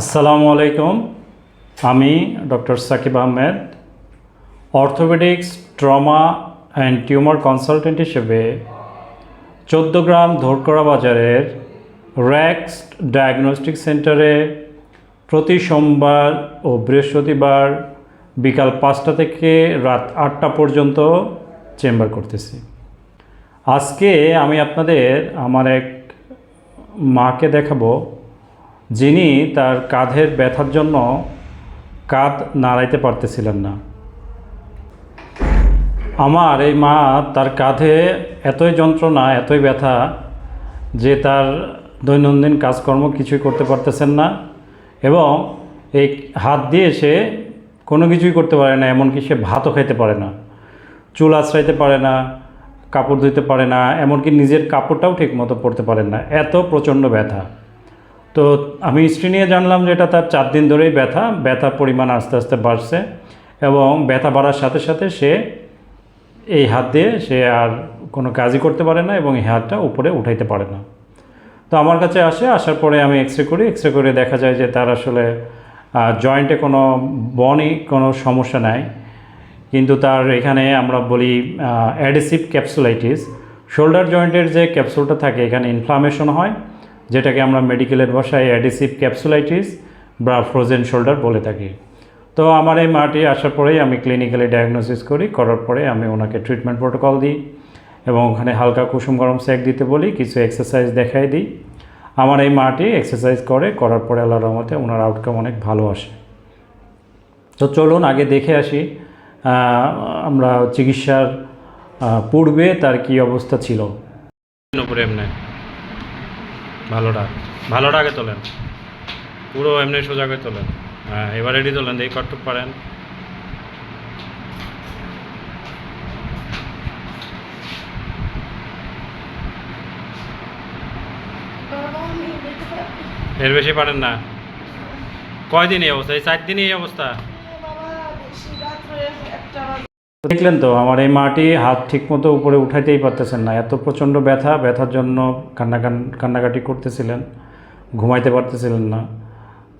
আসসালামু আলাইকুম। আমি doctor Sakib Ahmed, orthopaedics, trauma and tumour consultant হিসেবে চোদ্দ গ্রাম ধরকড়া বাজারের র্যাক্স ডায়াগনস্টিক সেন্টারে প্রতি সোমবার ও বৃহস্পতিবার বিকাল পাঁচটা থেকে রাত আটটা পর্যন্ত চেম্বার করতেছি। আজকে আমি আপনাদের আমার এক মাকে দেখাবো। যিনি তার কাঁধের ব্যথার জন্য কাঁধ নাড়াইতে পারতেছিলেন না। আমার এই মা তার কাঁধে এতই যন্ত্রণা, এতই ব্যথা যে তার দৈনন্দিন কাজকর্ম কিছুই করতে পারতেছেন না এবং এই হাত দিয়ে সে কোনো কিছুই করতে পারে না, এমনকি সে ভাতও খেতে পারে না, চুল আশ্রাইতে পারে না, কাপড় ধুতে পারে না, এমনকি নিজের কাপড়টাও ঠিক মতো পরতে পারেন না। এত প্রচণ্ড ব্যথা। তো আমি হিস্ট্রি নিয়ে জানলাম যে এটা তার চার দিন ধরেই ব্যথা, ব্যথার পরিমাণ আস্তে আস্তে বাড়ছে এবং ব্যথা বাড়ার সাথে সাথে সে এই হাত দিয়ে সে আর কোনো কাজই করতে পারে না এবং এই হাতটা উপরে উঠাইতে পারে না। তো আমার কাছে আসে, আসার পরে আমি এক্স রে করি এক্স রে করে দেখা যায় যে তার আসলে জয়েন্টে কোনো বনই কোনো সমস্যা নাই। কিন্তু তার এখানে আমরা বলি অ্যাডেসিভ ক্যাপসুলাইটিস শোল্ডার জয়েন্টের যে ক্যাপসুলটা থাকে, এখানে ইনফ্লামেশন হয়। যেটাকে আমরা মেডিকেলের ভাষায় অ্যাডিসিভ ক্যাপসুলাইটিস বা ফ্রোজেন শোল্ডার বলে থাকি। তো আমার এই মাটি আসার পরেই আমি ক্লিনিক্যালি ডায়াগনোসিস করি, করার পরে আমি ওনাকে ট্রিটমেন্ট প্রোটোকল দিই এবং ওখানে হালকা কুসুম গরম সেক দিতে বলি, কিছু এক্সারসাইজ দেখাই দিই। আমার এই মাটি এক্সারসাইজ করে, করার পরে আল্লাহ রহমতে ওনার আউটকাম অনেক ভালো আসে। তো চলুন আগে দেখে আসি আমরা চিকিৎসার পূর্বে তার কি অবস্থা ছিল। ভালোটা ভালোটা আগে তোলেন। পুরো এমনি সোজা করে তোলেন। হ্যাঁ এবার রেডি তোলেন, দেখি কটটুক পারেন। এর বেশি পারেন না? কয়দিন এই অবস্থা? এই চার দিনই এই অবস্থা? দেখলেন তো, আমার এই মাটি হাত ঠিকমতো উপরে উঠাইতেই পারতেছেন না। এত প্রচণ্ড ব্যথা, ব্যথার জন্য কান্না কান্নাকাটি করতেছিলেন, ঘুমাইতে পারতেছিলেন না।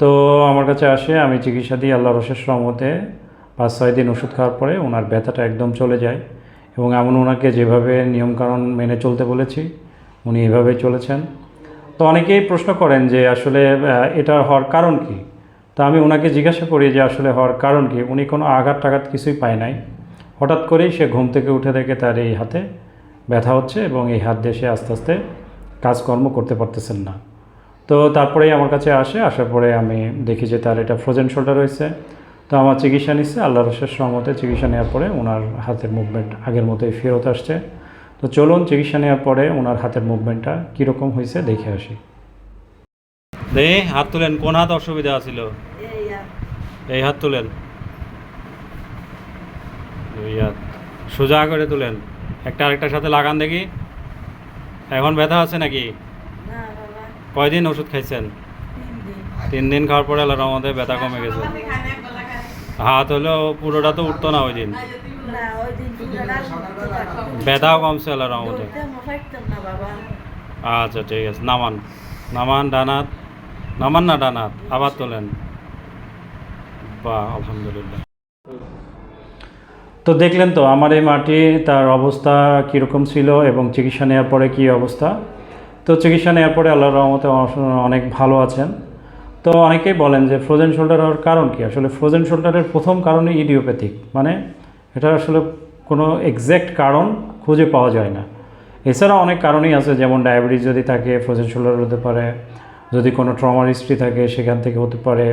তো আমার কাছে আসে, আমি চিকিৎসা দিই আল্লাহ রসের সহমতে পাঁচ, ছয় দিন ওষুধ খাওয়ার পরে ওনার ব্যথাটা একদম চলে যায় এবং এমন ওনাকে যেভাবে নিয়মকানুন মেনে চলতে বলেছি, উনি এভাবেই চলেছেন। তো অনেকেই প্রশ্ন করেন যে আসলে এটা হওয়ার কারণ কি? তা আমি ওনাকে জিজ্ঞাসা করি যে আসলে হওয়ার কারণ কি? উনি কোনো আঘাত টাঘাত কিছুই পায় নাই। হঠাৎ করেই সে ঘুম থেকে উঠে দেখে তার এই হাতে ব্যথা হচ্ছে এবং এই হাত দিয়ে সে আস্তে আস্তে কাজকর্ম করতে পারতেছেন না। তো তারপরেই আমার কাছে আসে আসার পরে আমি দেখি যে তার এটা ফ্রোজেন শোল্ডার রয়েছে। তো আমার চিকিৎসা নিচ্ছে আল্লাহ রসের সহমতে চিকিৎসা নেওয়ার পরে ওনার হাতের মুভমেন্ট আগের মতোই ফেরত আসছে। তো চলুন চিকিৎসা নেওয়ার পরে ওনার হাতের মুভমেন্টটা কীরকম হয়েছে দেখে আসি। দে হাত তুলেন কোন হাত অসুবিধা ছিল এই হাত তুলেন। সোজা করে তুলেন। একটা আরেকটার সাথে লাগান দেখি। এখন ব্যথা আছে নাকি? কয়দিন ওষুধ খাইছেন? তিন দিন খাওয়ার পরে আল্লাহর রহমতে ব্যথা কমে গেছে। হাত হলেও পুরোটা তো উঠতো না ওই দিন। ব্যথাও কমছে আল্লাহর রহমতে। আচ্ছা ঠিক আছে। নামান। নামান ডানাত। নামান না ডানাত? আবার তোলেন। বাহ আলহামদুলিল্লাহ। তো দেখলেন তো, আমার এই মাটি, তার অবস্থা কীরকম ছিল এবং চিকিৎসা নেওয়ার পরে কী অবস্থা? তো চিকিৎসা নেওয়ার পরে আল্লাহর রহমতে অনেক ভালো আছেন। তো অনেকেই বলেন যে ফ্রোজেন শোল্ডার হওয়ার কারণ কি? আসলে ফ্রোজেন শোল্ডারের প্রথম কারণই ইডিওপ্যাথিক মানে এটা আসলে কোনো এক্স্যাক্ট কারণ খুঁজে পাওয়া যায় না। এছাড়া অনেক কারণই আছে, যেমন ডায়াবেটিস যদি থাকে ফ্রোজেন শোল্ডার হতে পারে, যদি কোনো ট্রমার হিস্ট্রি থাকে, সেখান থেকে হতে পারে।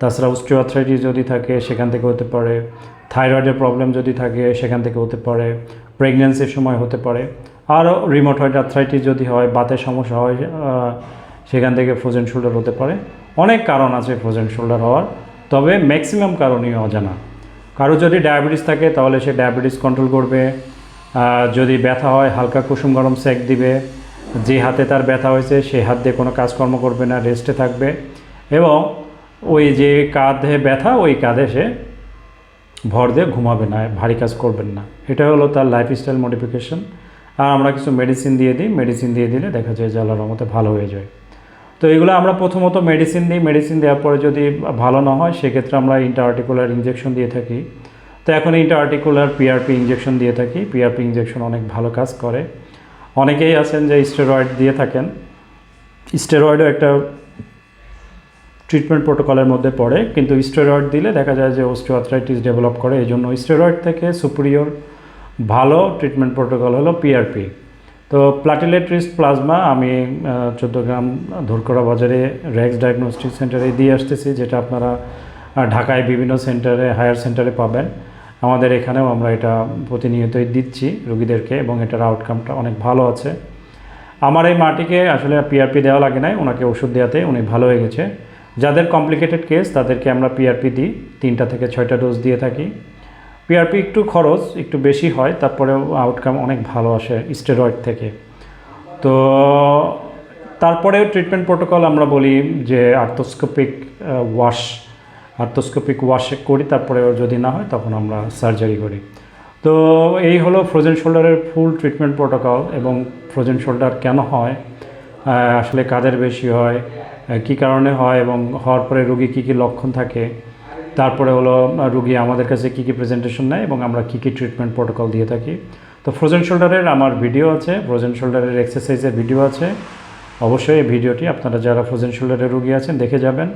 তাছাড়া অস্টিওআর্থ্রাইটিস যদি থাকে, সেখান থেকে হতে পারে। থাইরয়েডের প্রবলেম যদি থাকে, সেখান থেকে হতে পারে। প্রেগনেন্সির সময় হতে পারে। আরও রিমোটয়েড আর্থ্রাইটিস যদি হয়, বাতের সমস্যা হয় সেখান থেকে ফ্রোজেন শোল্ডার হতে পারে। অনেক কারণ আছে ফ্রোজেন শোল্ডার হওয়ার, তবে ম্যাক্সিমাম কারণই অজানা। কারও যদি ডায়াবেটিস থাকে, তাহলে সে ডায়াবেটিস কন্ট্রোল করবে। যদি ব্যথা হয়, হালকা কুসুম গরম সেক দিবে। যে হাতে তার ব্যথা হয়েছে সেই হাত দিয়ে কোনো কাজকর্ম করবে না রেস্টে থাকবে। এবং ওই যে কাঁধে ব্যথা, ওই কাঁধে সে ভর দিয়ে ঘুমাবে না, ভারী কাজ করবেন না। এটা হলো তার লাইফস্টাইল মডিফিকেশন আর আমরা কিছু মেডিসিন দিয়ে দিই মেডিসিন দিয়ে দিলে দেখা যায় আল্লাহর রহমতে ভালো হয়ে যায়। তো এগুলো আমরা প্রথমত মেডিসিন দিই। মেডিসিন দেওয়ার পরে যদি ভালো না হয়, সেক্ষেত্রে আমরা ইন্টারআর্টিকুলার ইঞ্জেকশন দিয়ে থাকি। তো এখন ইন্টারআর্টিকুলার পিআরপি ইঞ্জেকশন দিয়ে থাকি। পিআরপি ইঞ্জেকশন অনেক ভালো কাজ করে। অনেকেই আছেন যে স্টেরয়েড দিয়ে থাকেন। স্টেরয়েডও একটা ট্রিটমেন্ট প্রোটোকলের মধ্যে পড়ে, কিন্তু স্টেরয়েড দিলে দেখা যায় যে অস্টিওআর্থ্রাইটিস ডেভেলপ করে এই জন্য স্টেরয়েড থেকে সুপিরিয়র ভালো ট্রিটমেন্ট প্রোটোকল হলো পিআরপি তো প্লাটিলেট রিস্ট প্লাজমা আমি চোদ্দ গ্রাম ধুরকড়া বাজারে র্যাক্স ডায়াগনস্টিক সেন্টারে দিয়ে আসতেছি, যেটা আপনারা ঢাকায় বিভিন্ন সেন্টারে হায়ার সেন্টারে পাবেন। আমাদের এখানেও আমরা এটা প্রতিনিয়তই দিচ্ছি রুগীদেরকে এবং এটার আউটকামটা অনেক ভালো আছে। আমার এই মাটিকে আসলে পিআরপি দেওয়া লাগে নাই, ওনাকে ওষুধ দেওয়াতে উনি ভালো হয়ে গেছে। যাদের কমপ্লিকেটেড কেস তাদেরকে আমরা পিআরপি দিই। তিনটা থেকে ছয়টা ডোজ দিয়ে থাকি। পিআরপি একটু খরচ, একটু বেশি হয়, তারপরেও আউটকাম অনেক ভালো আসে স্টেরয়েড থেকে। তো তারপরেও ট্রিটমেন্ট প্রোটোকল আমরা বলি যে আর্থোস্কোপিক ওয়াশ আর্থোস্কোপিক ওয়াশে করি, তারপরেও যদি না হয়, তখন আমরা সার্জারি করি। তো এই হলো ফ্রোজেন শোল্ডারের ফুল ট্রিটমেন্ট প্রোটোকল এবং ফ্রোজেন শোল্ডার কেন হয় আসলে কাদের বেশি হয় কী কারণে হয় এবং হওয়ার পরে রুগী কী কী লক্ষণ থাকে, তারপরে হলো রুগী আমাদের কাছে কী কী প্রেজেন্টেশন নেয় এবং আমরা কী কী ট্রিটমেন্ট প্রোটোকল দিয়ে থাকি। তো ফ্রোজেন শোল্ডারের আমার ভিডিও আছে ফ্রোজেন শোল্ডারের এক্সারসাইজের ভিডিও আছে। অবশ্যই এই ভিডিওটি আপনারা যারা ফ্রোজেন শোল্ডারের রুগী আছেন দেখে যাবেন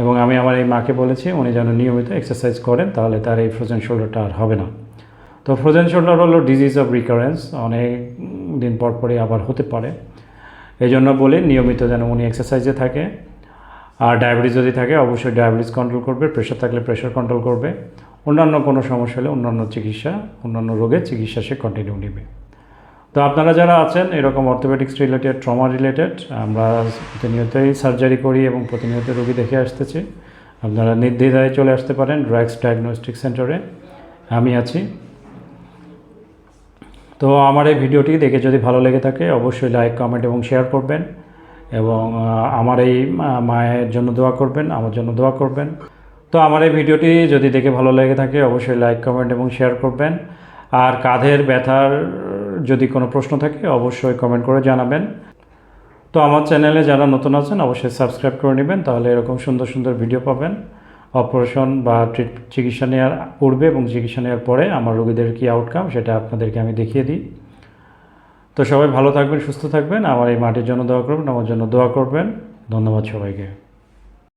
এবং আমি আমার এই মাকে বলেছি, উনি যেন নিয়মিত এক্সারসাইজ করেন, তাহলে তার এই ফ্রোজেন শোল্ডারটা আর হবে না। তো ফ্রোজেন শোল্ডার হলো ডিজিজ অফ রিকারেন্স অনেক দিন পর পরে আবার হতে পারে। এই জন্য বলি নিয়মিত যেন উনি এক্সারসাইজে থাকে। আর ডায়াবেটিস যদি থাকে, অবশ্যই ডায়াবেটিস কন্ট্রোল করবে প্রেশার থাকলে প্রেশার কন্ট্রোল করবে। অন্যান্য কোনো সমস্যা হলে অন্যান্য চিকিৎসা, অন্যান্য রোগের চিকিৎসা সে কন্টিনিউ নেবে। তো আপনারা যারা আছেন, এরকম অর্থোপেডিক্স রিলেটেড ট্রমা রিলেটেড আমরা প্রতিনিয়তই সার্জারি করি এবং প্রতিনিয়ত রোগী দেখে আসতেছি। আপনারা নির্দ্বিধায় চলে আসতে পারেন ড্রাগস ডায়াগনস্টিক সেন্টারে আমি আছি। তো আমার এই ভিডিওটি দেখে যদি ভালো লেগে থাকে, অবশ্যই লাইক কমেন্ট এবং শেয়ার করবেন। এবং আমার এই মায়ের জন্য দোয়া করবেন, আমার জন্য দোয়া করবেন। তো আমার এই ভিডিওটি যদি দেখে ভালো লেগে থাকে, অবশ্যই লাইক কমেন্ট এবং শেয়ার করবেন। আর কাঁধের ব্যথার যদি কোনো প্রশ্ন থাকে, অবশ্যই কমেন্ট করে জানাবেন। তো আমার চ্যানেলে যারা নতুন আছেন, অবশ্যই সাবস্ক্রাইব করে নেবেন, তাহলে এরকম সুন্দর সুন্দর ভিডিও পাবেন। অপারেশন বা চিকিৎসা নেওয়ার পূর্বে এবং চিকিৎসা নেওয়ার পরে আমার রোগীদের কী আউটকাম সেটা আপনাদেরকে আমি দেখিয়ে দিই। তো সবাই ভালো থাকবেন, সুস্থ থাকবেন। আমার এই মাটির জন্য দোয়া করবেন, আমার জন্য দোয়া করবেন। ধন্যবাদ সবাইকে।